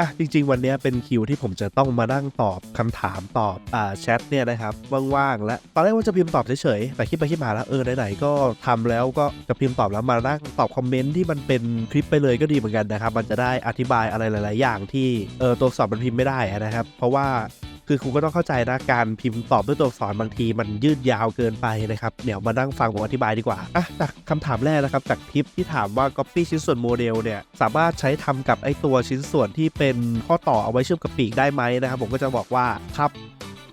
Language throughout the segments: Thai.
อะจริง ๆ วันเนี้ยเป็นคิวที่ผมจะต้องมานั่งตอบคำถามตอบอ่าแชทเนี่ยนะครับว่างๆและตอนแรกว่าจะพิมพ์ตอบเฉยๆแต่คิดไปคิดมาแล้วเออไหนๆก็ทำแล้วก็จะพิมพ์ตอบแล้วมานั่งตอบคอมเมนต์ที่มันเป็นคลิปไปเลยก็ดีเหมือนกันนะครับมันจะได้อธิบายอะไรหลาย ๆ อย่างที่เออตัวอักษรมันพิมพ์ไม่ได้นะครับ เพราะว่า คือครูก็ต้องเข้าใจนะการพิมพ์ตอบด้วยตัวอักษรบางทีมันยืดยาวเกินไปนะครับเดี๋ยวมานั่งฟังผมอธิบายดีกว่าอะจากคำถามแรกนะครับจากทิปที่ถามว่า Copy ชิ้นส่วนโมเดลเนี่ยสามารถใช้ทำกับไอตัวชิ้นส่วนที่เป็นข้อต่อเอาไว้เชื่อมกับปีกได้ไหมนะครับผมก็จะบอกว่าครับ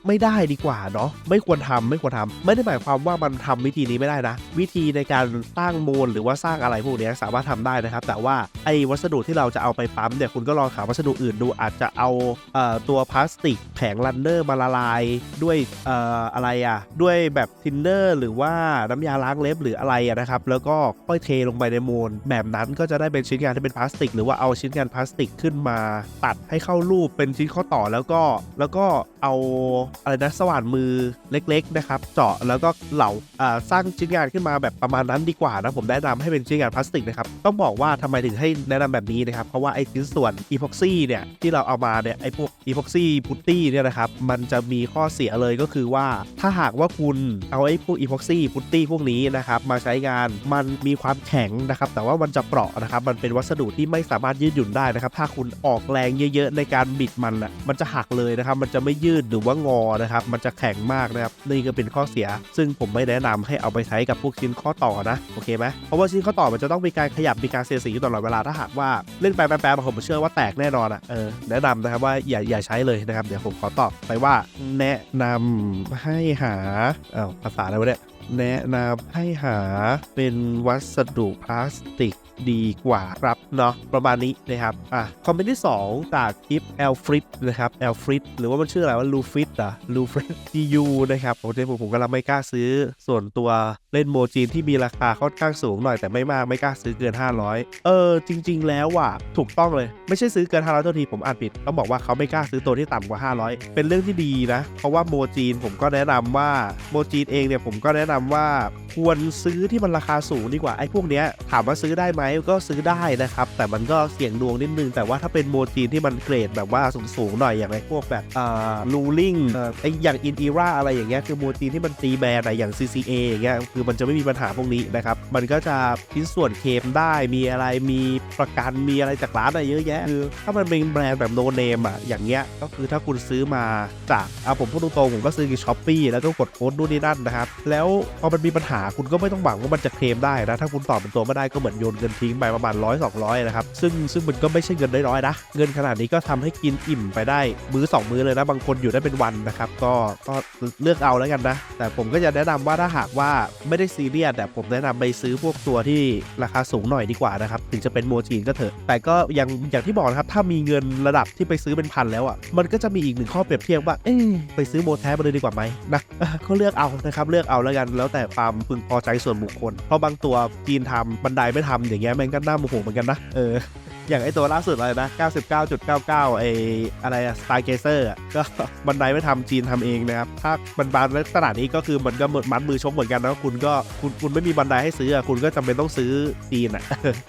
ไม่ได้ดีกว่าเนาะไม่ควรทำไม่ควรทำไม่ได้หมายความว่ามันทำวิธีนี้ไม่ได้นะ วิธีในการสร้างโมลหรือว่าสร้างอะไรพวกนี้สามารถทำได้นะครับ แต่ว่าไอ้วัสดุที่เราจะเอาไปปั๊มเนี่ยคุณก็ลองหาวัสดุอื่นดูอาจจะเอาเอ่อตัวพลาสติกแผงลันเนอร์มาละลายด้วยเอ่ออะไรอะด้วยแบบทินเนอร์หรือว่าน้ำยาล้างเล็บหรืออะไรอะนะครับแล้วก็ค่อยเทลงไปในโมลแบบนั้นก็จะได้เป็นชิ้นงานที่เป็นพลาสติก หรือว่าเอาชิ้นงานพลาสติกขึ้นมา ตัดให้เข้ารูปเป็นชิ้นข้อต่อแล้วก็แล้วก็เอาอะไรนะสว่านมือเล็กๆนะครับ เจาะแล้วก็เหลาอ่าสร้างชิ้นงานขึ้นมาแบบประมาณนั้นดีกว่านะผมแนะนำให้เป็นชิ้นงานพลาสติกนะครับต้องบอกว่าทำไมถึงให้แนะนำแบบนี้นะครับเพราะว่าไอ้ชิ้นส่วนอีพ็อกซี่เนี่ยที่เราเอามาเนี่ยไอ้พวกอีพ็อกซี่พุตตี้เนี่ยนะครับมันจะมีข้อเสียเลยก็คือว่า ถ้าหากว่าคุณเอาไอ้พวกอีพ็อกซี่พุตตี้พวกนี้นะครับมาใช้งานมันมีความแข็งนะครับแต่ว่ามันจะเปราะนะครับมันเป็นวัสดุที่ไม่สามารถยืดหยุ่นได้นะครับถ้าคุณออกแรงเยอะ ๆ ในการบิดมันอะมันจะหักเลยนะครับมันจะไม่ยืดหรือว่างอนะครับ มันจะแข็งมากนะครับ นี่ก็เป็นข้อเสีย ซึ่งผมไม่แนะนำให้เอาไปใช้กับพวกชิ้นข้อต่อนะ โอเคไหมเพราะว่าชิ้นข้อต่อมันจะต้องมีการขยับ มีการเสียดสีอยู่ตลอดเวลา ถ้าหากว่าเล่นไปแป๊บๆผมเชื่อว่าแตกแน่นอนอะ เออ แนะนำนะครับว่าอย่าอย่าใช้เลยนะครับ เดี๋ยวผมขอตอบไปว่าแนะนำให้หาอ้าภาษาอะไรวะเนี่ย แนะนำให้หาเป็นวัสดุพลาสติกดีกว่าครับเนาะประมาณนี้นะครับอะคอมเมนต์ที่ 2 จากคลิปแอลฟริดนะครับแอลฟริดหรือว่ามันชื่ออะไรว่าลูฟิตอะลูฟริดจียูนะครับผมเผมผมกำลังไม่กล้าซื้อ ส่วนตัวเล่นโมจีนที่มีราคาค่อนข้างสูงหน่อยแต่ไม่มากไม่กล้าซื้อเกิน 500 เออ จริง ๆ แล้วว่ะถูกต้องเลย ไม่ใช่ซื้อเกิน 500ตัวทีผมอ่านผิดต้องบอกว่าเขาไม่กล้าซื้อตัวที่ต่ำกว่า 500 เป็นเรื่องที่ดีนะ เพราะว่าโมจีนผมก็แนะนำว่าโมจีนเองเนี่ยผมก็แนะนำว่า ควรซื้อที่มันราคาสูงดีกว่าไอ้พวกเนี้ยถามว่าซื้อได้ไหมก็ซื้อได้นะครับ แต่มันก็เสี่ยงดวงนิดนึง แต่ว่าถ้าเป็นโมจีนที่มันเกรดแบบว่าสูงๆหน่อยอย่างไรพวกแบบอ่าลูลิงไอ้อย่างอินอีราอะไรอย่างเงี้ยคือโมจีนที่มันตีแบรนด์อะอย่าง CCA อย่างเงี้ยคือมันจะไม่มีปัญหาพวกนี้นะครับมันก็จะชิ้นส่วนเคมได้มีอะไรมีประกันมีอะไรจากร้านอะไรเยอะแยะคือถ้ามันเป็นแบรนด์แบบโนเนมอะอย่างเงี้ยก็คือถ้าคุณซื้อมาจากเอาผมพูดตรงๆผมก็ซื้อกับช้อปปี้แล้วก็กดโค้ดนู่นนี่นั่นนะครับแล้วพอมันมีปัญหาคุณก็ไม่ต้องหวังว่ามันจะเคลมได้นะ ถ้าคุณตอบเป็นตัวไม่ได้ก็เหมือนโยนเงินทิ้งไปประมาณร้อยสองร้อยนะครับ ซึ่งซึ่งมันก็ไม่ใช่เงินน้อยๆนะ เงินขนาดนี้ก็ทำให้กินอิ่มไปได้มื้อสองมื้อเลยนะ บางคนอยู่ได้เป็นวันนะครับ ก็ก็เลือกเอาแล้วกันนะ แต่ผมก็จะแนะนำว่าถ้าหากว่าไม่ได้ซีเรียสแต่ผมแนะนำไปซื้อพวกตัวที่ราคาสูงหน่อยดีกว่านะครับ ถึงจะเป็นโมจีนก็เถอะ แต่ก็ยังอย่างที่บอกนะครับถ้ามีเงินระดับที่ไปซื้อเป็นพันแล้วอะมันก็จะมีอีกหนึ่งข้อเปรียบเทียบว่าเอ๊ไปซื้อโมแท้มาเลยดีกว่าไหมนะก็เลือกเอานะครับเลือกเอาแล้วกันแล้วแต่ความพึงพอใจส่วนบุคคล เพราะบางตัวจีนทำบันไดไม่ทำอย่างเงี้ยมันก็น่าโมโหเหมือนกันนะเอออย่างไอตัวล่าสุดอะไรนะ 99.99 ไออะไรอะสไตล์เกเซอร์ก็บันไดไม่ทำจีนทำเองนะครับ ถ้าบันบานลักษณะนี้ก็คือมันก็หมือนมัดมือชกเหมือนกันนะคุณก็คุณคุณไม่มีบันไดให้ซื้อคุณก็จำเป็นต้องซื้อจีนอะ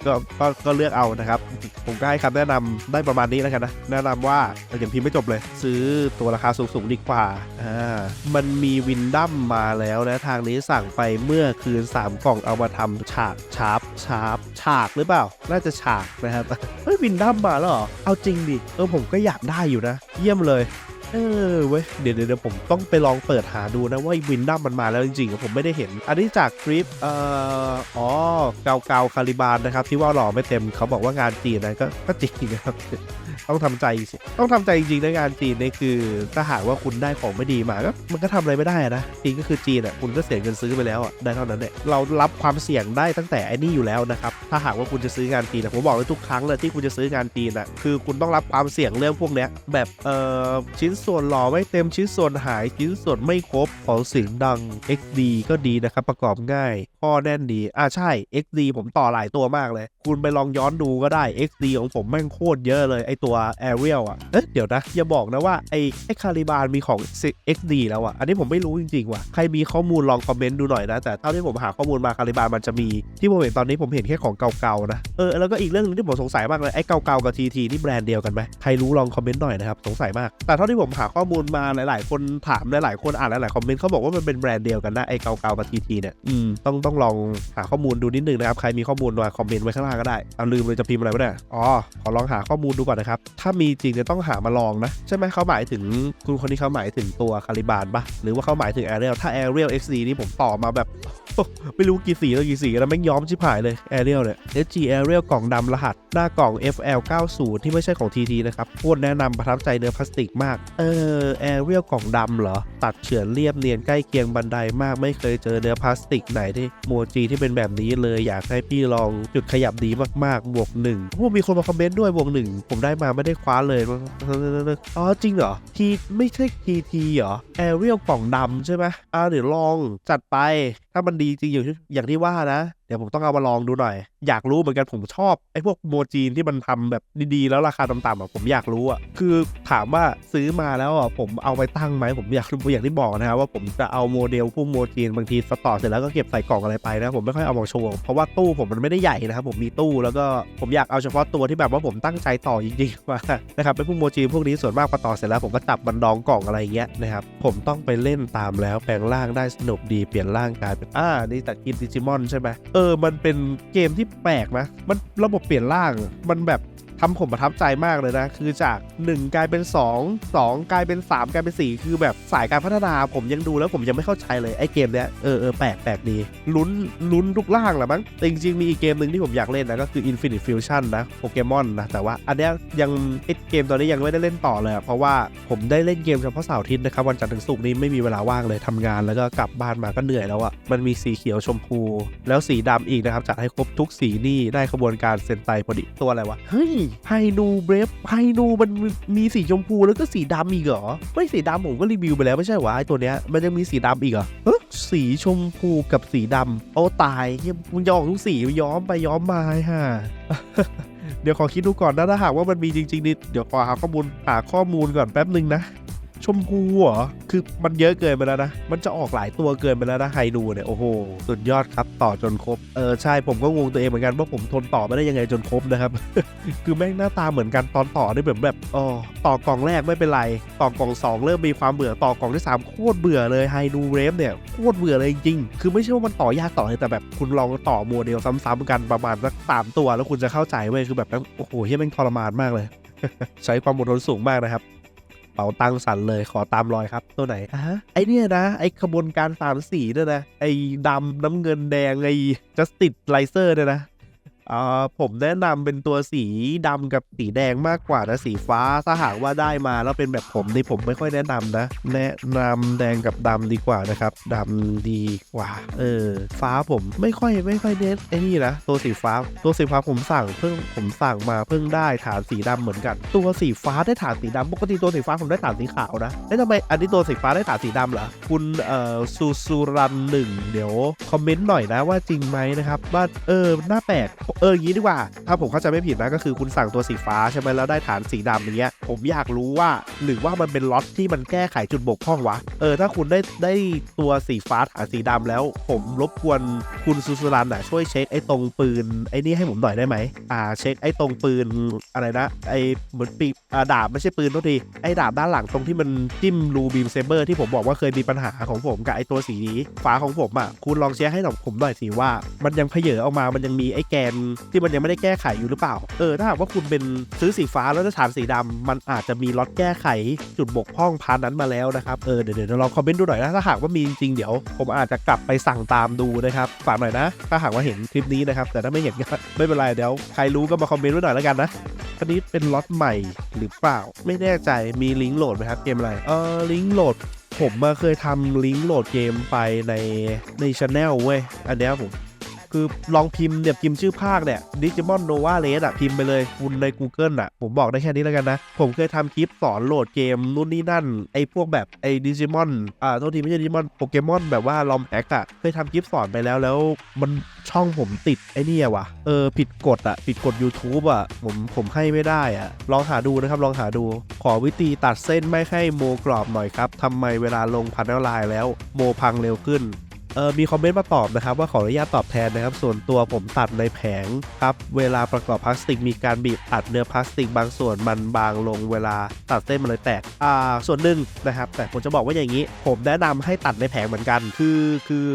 ก็ก็ก็เลือกเอานะครับ ผมก็ให้คำแนะนำได้ประมาณนี้แล้วกันนะ แนะนำว่าอย่างพิมพ์ไม่จบเลย ซื้อตัวราคาสูงๆดีกว่าอ่ามันมีวินดัมมาแล้วนะทางนี้สั่งไปเมื่อคืน 3 กล่องเอามาทำฉากชาร์ปชาร์ปฉากหรือเปล่า น่าจะฉากนะครับเฮ้ยวินดัมมาแล้วเหรอ เอาจริงดิเออผมก็อยากได้อยู่นะ เยี่ยมเลยเออเว้ยเดี๋ยวเดี๋ยวผมต้องไปลองเปิดหาดูนะว่าวินดัมมันมาแล้วจริงๆผมไม่ได้เห็น อันนี้จากคลิปเอ่ออ๋อเกาเกาคาลิบานนะครับ ที่ว่าหล่อไม่เต็มเขาบอกว่างานจีนนะก็ก็จริงนะครับ ต้องทำใจต้องทำใจจริงๆนะงานจีนนี่คือถ้าหากว่าคุณได้ของไม่ดีมาก็มันก็ทำอะไรไม่ได้นะจีนก็คือจีนอะคุณก็เสียเงินซื้อไปแล้วอะได้เท่านั้นเนี่ยเรารับความเสี่ยงได้ตั้งแต่ไอ้นี่อยู่แล้วนะครับถ้าหากว่าคุณจะซื้องานจีนอะผมบอกเลยทุกครั้งเลยที่คุณจะซื้องานจีนอะคือคุณต้องรับความเสี่ยงเรื่องพวกเนี้ยแบบเอ่อชิ้นส่วนหล่อไม่เต็มชิ้นส่วนหายชิ้นส่วนไม่ครบของเสียงดัง XD ก็ดีนะครับประกอบง่ายข้อแน่นดีอ่าใช่ XD ผมต่อหลายตัวมากเลย คุณไปลองย้อนดูก็ได้ XD ของผมแม่งโคตรเยอะเลยไอตัว Ariel อะ เอ๊ะเดี๋ยวนะ อย่าบอกนะว่า ไอไอคาริบานมีของ XD แล้วอะ อันนี้ผมไม่รู้จริงๆว่ะ ใครมีข้อมูลลองคอมเมนต์ดูหน่อยนะ แต่เท่าที่ผมหาข้อมูลมาคาริบานมันจะมี ที่ผมเห็นตอนนี้ผมเห็นแค่ของเก่าๆนะ เออ แล้วก็อีกเรื่องหนึงที่ผมสงสัยมากเลยไอ้เก่าๆกับ TT นี่แบรนด์เดียวกันไหมใครรู้ลองคอมเมนต์หน่อยนะครับ สงสัยมาก แต่เท่าที่ผมหาข้อมูลมาหลายๆ คนถามหลายๆคนอ่านหลายๆคอมเมนต์เขาบอกว่ามันเป็นแบรนด์เดียวกันนะไอ้เก่าๆกับ TT เนี่ยอืมต้องต้องลองหาข้อมูลดูนิดนึงนะครับใครมีข้อมูลมาคอมเมนต์ไว้ข้างล่างก็ได้เอาลืมเลยจะพิมพ์อะไรไว้เนี่ยอ๋อขอลองหาข้อมูลดูก่อนนะครับถ้ามีจริงจะต้องหามาลองนะ ใช่ไหมเขาหมายถึงคุณคนที่เขาหมายถึงตัวคาริบานปะหรือว่าเขาหมายถึง Ariel ถ้า Ariel XD นี่ผมต่อมาแบบ ไม่รู้กี่สีแล้วกี่สีแล้วไม่ย้อมชิบหายเลย Ariel เนี่ย SG Ariel กล่องดำรหัส หน้ากล่อง FL 90ที่ไม่ใช่ของ TT นะครับโคตรแนะนำประทับใจเนื้อพลาสติกมาก เออ Ariel กล่องดำเหรอตัดเฉือนเรียบเนียนใกล้เคียงบันไดมากไม่เคยเจอเนื้อพลาสติกไหนที่โมจีที่เป็นแบบนี้เลยอยากให้พี่ลองจุดขยับดีมากๆบวกหนึ่งโอ้มีคนมาคอมเมนต์ด้วยบวกหนึ่งผมได้มาไม่ได้คว้าเลยอ๋อจริงเหรอทีไม่ใช่ทีทีเหรอแอเรียลกล่องดำใช่ไหมอ่าเดี๋ยวลองจัดไปถ้ามันดีจริงอย่างที่อย่างที่ว่านะ เดี๋ยวผมต้องเอามาลองดูหน่อย อยากรู้เหมือนกันผมชอบไอ้พวกโมจีนที่มันทำแบบดีๆ แล้วราคาต่ำๆอะผมอยากรู้อะคือถามว่าซื้อมาแล้วอะผมเอาไปตั้งไหมผมอยากรู้อย่างที่บอกนะครับว่าผมจะเอาโมเดลพวกโมจีนบางทีสต็อเสร็จแล้วก็เก็บใส่กล่องอะไรไปนะผมไม่ค่อยเอามาโชว์เพราะว่าตู้ผมมันไม่ได้ใหญ่นะครับผมมีตู้แล้วก็ผมอยากเอาเฉพาะตัวที่แบบว่าผมตั้งใจต่อจริงๆมานะครับเป็นพวกโมจีนพวกนี้ส่วนมากพอต่อเสร็จแล้วผมก็จับบันดองกล่องอะไรอย่างเงี้ยนะครับผมต้องไปเล่นตามแล้วแปลงร่างได้สนุกดีเปลี่ยนร่างกายเป็นอ่านี่ตัดกินดิจิมอนใช่ไหมเออ มันเป็นเกมที่แปลกนะ มันระบบเปลี่ยนร่าง มันแบบ ทำผมประทับใจมากเลยนะ คือจาก 1 กลายเป็น 2 2 กลายเป็น 3 กลายเป็น 4 คือแบบสายการพัฒนาผมยังดูแล้วผมยังไม่เข้าใจเลยไอ้เกมเนี้ยเออเออแปลกแปลกดีลุ้นลุ้นทุกร่างแหละมั้งแต่จริงๆ มีอีกเกมหนึ่งที่ผมอยากเล่นนะ ก็คือ Infinite Fusion นะโปเกมอนนะ แต่ว่าอันเนี้ยยังไอ้เกมตัวนี้ยังไม่ได้เล่นต่อเลย เพราะว่าผมได้เล่นเกมเฉพาะเสาร์อาทิตย์นะครับวันจันทร์ถึงศุกร์นี้ไม่มีเวลาว่างเลยทำงานแล้วก็กลับบ้านมาก็เหนื่อยแล้วอะมันมีสีเขียวชมพู แล้วสีดำอีกนะครับจัดให้ครบทุกสีนี่ได้ขบวนการเซนไตพอดีตัวอะไรวะเฮ้ยไฮนูเบรฟไฮนูมันมีสีชมพูแล้วก็สีดำอีกเหรอไม่สีดำผมก็รีวิวไปแล้วไม่ใช่หวะไอตัวเนี้ยมันยังมีสีดำอีกเหรอเฮ้ยสีชมพูกับสีดำโอ้ตายเหี้ยมึงจะออกทุกสีย้อมไปย้อมมาฮะเดี๋ยวขอคิดดูก่อนนะถ้าหากว่ามันมีจริงๆนี่เดี๋ยวขอหาข้อมูลหาข้อมูลก่อนแป๊บหนึ่งนะ ชมพูเหรอ คือมันเยอะเกินไปแล้วนะ มันจะออกหลายตัวเกินไปแล้วนะไฮดูเนี่ย โอ้โห สุดยอดครับ ต่อจนครบ เออ ใช่ ผมก็งงตัวเองเหมือนกันว่าผมทนต่อไม่ได้ยังไงจนครบนะครับ คือแม่งหน้าตาเหมือนกันตอนต่อนี่แบบแบบ อ๋อ ต่อกล่องแรกไม่เป็นไร ต่อกล่อง 2 เริ่มมีความเบื่อ ต่อกล่องที่ 3 โคตรเบื่อเลยไฮดูเรฟเนี่ย โคตรเบื่อเลยจริง คือไม่ใช่ว่ามันต่อยากต่อเลยแต่แบบคุณลองต่อโมเดลซ้ำๆกันประมาณสักสามตัว แล้วคุณจะเข้าใจเว้ย คือแบบนั้นโอ้โหเฮียแม่งทรมานมากเลย ใช้ความอดทนสูงมากนะครับ ป๋าตังค์สั่นเลยขอตามรอยครับตัวไหนอะฮะไอเนี่ยนะ ไอขบวนการสามสีเนี่ยนะไอดำน้ำเงินแดงไอจัสติดไลเซอร์เนี่ยนะ อ่าผมแนะนำเป็นตัวสีดำกับสีแดงมากกว่านะสีฟ้าถ้าหากว่าได้มาแล้วเป็นแบบผมนี่ผมไม่ค่อยแนะนำนะ แนะนำแดงกับดำดีกว่านะครับดำดีกว่า เออ ฟ้าผมไม่ค่อยไม่ค่อยเน้นไอ้นี่นะตัวสีฟ้า ตัวสีฟ้าผมสั่งเพิ่งผมสั่งมาเพิ่งได้ฐานสีดำเหมือนกัน ตัวสีฟ้าได้ฐานสีดำปกติตัวสีฟ้าผมได้ฐานสีขาวนะแล้วทำไมอันนี้ตัวสีฟ้าได้ฐานสีดำเหรอคุณเอ่อซูซูรันหนึ่งเดี๋ยวคอมเมนต์หน่อยนะว่าจริงไหมนะครับว่าเออหน่าแปลกเอออย่างนี้ดีกว่า ถ้าผมเข้าใจไม่ผิดนะก็คือคุณสั่งตัวสีฟ้าใช่ไหมแล้วได้ฐานสีดำอย่างเงี้ย ผมอยากรู้ว่าหรือว่ามันเป็นล็อตที่มันแก้ไขจุดบกพร่องวะ เออถ้าคุณได้ได้ตัวสีฟ้าฐานสีดำแล้ว ผมรบกวนคุณซูซูรันอะช่วยเช็คไอ้ตรงปืนไอ้นี่ให้ผมหน่อยได้ไหมอ่าเช็คไอ้ตรงปืนอะไรนะ ไอ้เหมือนปีอ่าดาบไม่ใช่ปืนทุกทีไอ้ดาบด้านหลังตรงที่มันจิ้มรูบีมเซเบอร์ที่ผมบอกว่าเคยมีปัญหาของผมกับไอ้ตัวสีฟ้าของผมอะคุณลองเช็คให้หน่อยผมหน่อยสิว่า มันยังเพเยอออกมามันยังมีไอ้แกนที่มันยังไม่ได้แก้ไขอยู่หรือเปล่า เออถ้าหากว่าคุณเป็นซื้อสีฟ้าแล้วได้ฐานสีดำมันอาจจะมีล็อตแก้ไขจุดบกพร่องพาร์ทนั้นมาแล้วนะครับ เออเดี๋ยวเดี๋ยวลองคอมเมนต์ดูหน่อยนะ ถ้าหากว่ามีจริงๆเดี๋ยว ผมอาจจะกลับไปสั่งตามดูนะครับ ฝากหน่อยนะ ถ้าหากว่าเห็นคลิปนี้นะครับ แต่ถ้าไม่เห็นก็ไม่เป็นไรเดี๋ยวใครรู้ก็มาคอมเมนต์ไว้หน่อยแล้วกันนะอันนี้เป็นล็อตใหม่หรือเปล่า ไม่แน่ใจมีลิงก์โหลดไหมครับเกมอะไรเออลิงก์โหลดผมมาเคยทำลิงก์โหลดเกมไปในในช anel เว้ย อันเนี้ผม คือลองพิมพ์เนี่ยพิมพ์ชื่อภาคเนี่ยดิจิมอนโนวาเลสอะพิมพ์ไปเลยคุณใน Google อะ ผมบอกได้แค่นี้แล้วกันนะ ผมเคยทำคลิปสอนโหลดเกมนู่นนี่นั่น ไอ้พวกแบบไอ้ดิจิมอนอ่าโทษทีไม่ใช่ดิจิมอนโปเกมอนแบบว่าลอมแฮกอะเคยทำคลิปสอนไปแล้วแล้วมันช่องผมติดไอ้เนี่ยวะเออผิดกฎอะผิดกฎ YouTube อะผมผมให้ไม่ได้อะลองหาดูนะครับลองหาดู ขอวิธีตัดเส้นไม่ให้โมกรอบหน่อยครับทำไมเวลาลงพันธุ์ไลน์แล้วโมพังเร็วขึ้น เออมีคอมเมนต์มาตอบนะครับว่าขออนุญาตตอบแทนนะครับ ส่วนตัวผมตัดในแผงครับ เวลาประกอบพลาสติกมีการบีบอัดเนื้อพลาสติกบางส่วนมันบางลงเวลาตัดเส้นมันเลยแตกอ่าส่วนหนึ่งนะครับ แต่ผมจะบอกว่าอย่างนี้ ผมแนะนำให้ตัดในแผงเหมือนกัน คือคือ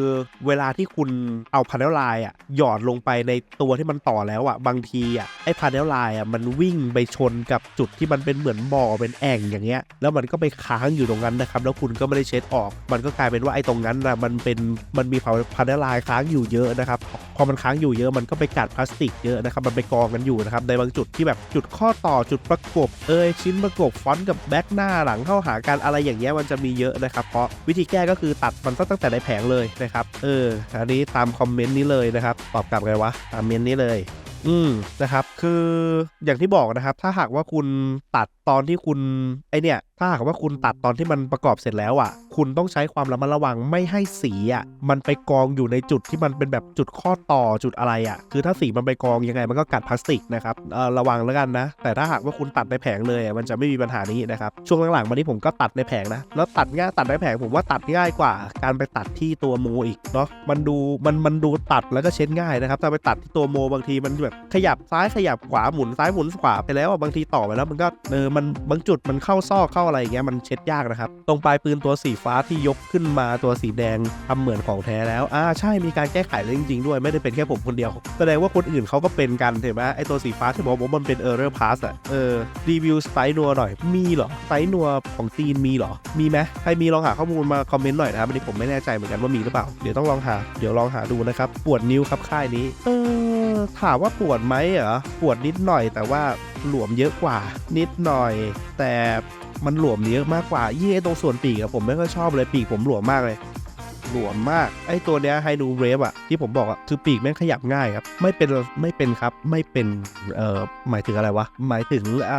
เวลาที่คุณเอาพาเนลไลน์อะหยอดลงไปในตัวที่มันต่อแล้วอะบางทีอะไอ้พาเนลไลน์อะมันวิ่งไปชนกับจุดที่มันเป็นเหมือนบ่อเป็นแอ่งอย่างเงี้ยแล้วมันก็ไปค้างอยู่ตรงนั้นนะครับแล้วคุณก็ไม่ได้เช็ดออก มันก็กลายเป็นว่าไอ้ตรงนั้นนะมันเป็น มันมีพาเนลไลน์ค้างอยู่เยอะนะครับพอมันค้างอยู่เยอะมันก็ไปกัดพลาสติกเยอะนะครับมันไปกองกันอยู่นะครับในบางจุดที่แบบจุดข้อต่อจุดประกบเอยชิ้นประกบฟอนต์กับแบ็กหน้าหลังเข้าหากันอะไรอย่างเงี้ยมันจะมีเยอะนะครับเพราะวิธีแก้ก็คือตัดมันตั้งแต่ในแผงเลยนะครับเอออันนี้ตามคอมเมนต์นี้เลยนะครับตอบกลับไงวะตามเมนต์นี้เลยอืมนะครับคืออย่างที่บอกนะครับ ถ้าหากว่าคุณตัดตอนที่คุณไอเนี่ยถ้าหากว่าคุณตัดตอนที่มันประกอบเสร็จแล้วอะ คุณต้องใช้ความระมัดระวังไม่ให้สีอะมันไปกองอยู่ในจุดที่มันเป็นแบบจุดข้อต่อจุดอะไรอะ คือถ้าสีมันไปกองยังไงมันก็กัดพลาสติกนะครับเออระวังแล้วกันนะ แต่ถ้าหากว่าคุณตัดในแผงเลยมันจะไม่มีปัญหานี้นะครับ ช่วงหลังๆมานี้ผมก็ตัดในแผงนะ แล้วตัดง่ายตัดในแผงผมว่าตัดง่ายกว่า การไปตัดที่ตัวโมอีกเนาะ มันดูมันมันดูตัดแล้วก็เช็ดง่ายนะครับถ้าไปตัดที่ตัวโมบางทีมันแบบขยับซ้ายขยับขวาหมุนซ้ายหมุนขวาไปแล้วบางทีต่อไปแล้วมันก็เออมันบางจุดมันเข้าซอกเข้าอะไรอย่างเงี้ยมันเช็ดยากนะครับ ตรงปลายปืนตัวสีฟ้าที่ยกขึ้นมาตัวสีแดงทำเหมือนของแท้แล้วอ่าใช่มีการแก้ไขแล้วจริงๆด้วยไม่ได้เป็นแค่ผมคนเดียว แสดงว่าคนอื่นเขาก็เป็นกันเห็นไหมไอตัวสีฟ้าที่บอกว่ามันเป็น error pass อะเออรีวิวสไปนัวหน่อยมีเหรอสไปนัวของจีนมีเหรอมีไหมใครมีลองหาข้อมูลมาคอมเมนต์หน่อยนะครับอันนี้ผมไม่แน่ใจเหมือนกันว่ามีหรือเปล่าเดี๋ยวต้องลองหาเดี๋ยวลองหาดูนะครับปวดนิ้วครับค่ายนี้ เออถามว่าปวดไหมเหรอปวดนิดหน่อยแต่ว่าหลวมเยอะกว่านิดหน่อย แต่ มันหลวมเยอะมากกว่ายี่งไอ้ตรงส่วนปีกอะผมไม่ค่อยชอบเลยปีกผมหลวมมากเลย หลวมมาก ไอ้ตัวเนี้ยไฮดูเรฟอะที่ผมบอกอะคือปีกแม่งขยับง่ายครับ ไม่เป็นไม่เป็นครับไม่เป็นเอ่อหมายถึงอะไรวะ หมายถึงอ่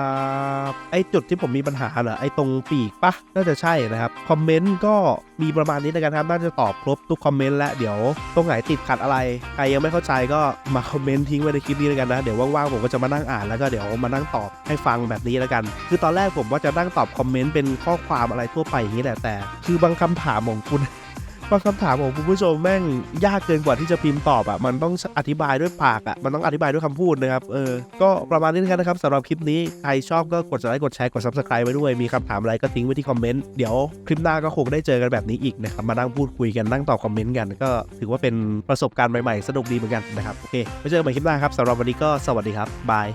าไอ้จุดที่ผมมีปัญหาเหรอไอ้ตรงปีกปะน่าจะใช่นะครับ คอมเมนต์ก็มีประมาณนี้แล้วกันครับ น่าจะตอบครบทุกคอมเมนต์แล้วเดี๋ยวตรงไหนติดขัดอะไรใครยังไม่เข้าใจก็มาคอมเมนต์ทิ้งไว้ในคลิปนี้แล้วกันนะเดี๋ยวว่างๆผมก็จะมานั่งอ่านแล้วก็เดี๋ยวมานั่งตอบให้ฟังแบบนี้แล้วกัน คือตอนแรกผมว่าจะนั่งตอบคอมเมนต์เป็นข้อความอะไรทั่วไปอย่างนี้แหละแต่ คือบางคำถามของคุณ บางคำถามของคุณผู้ชมแม่งยากเกินกว่าที่จะพิมพ์ตอบอะ่ะ มันต้องอธิบายด้วยปากอะ่ะ มันต้องอธิบายด้วยคำพูดนะครับ เออ ก็ประมาณนี้กันนะครับสำหรับคลิปนี้ ใครชอบก็กดไลค์ กดแชร์ กด subscribe ไว้ด้วย มีคำถามอะไรก็ทิ้งไว้ที่คอมเมนต์ เดี๋ยวคลิปหน้าก็คงได้เจอกันแบบนี้อีกนะครับ มานั่งพูดคุยกัน นั่งตอบคอมเมนต์กัน ก็ถือว่าเป็นประสบการณ์ใหม่ๆ สนุกดีเหมือนกันนะครับ โอเค ไว้เจอกันใหม่คลิปหน้าครับสำหรับวันนี้ก็สวัสดีครับบาย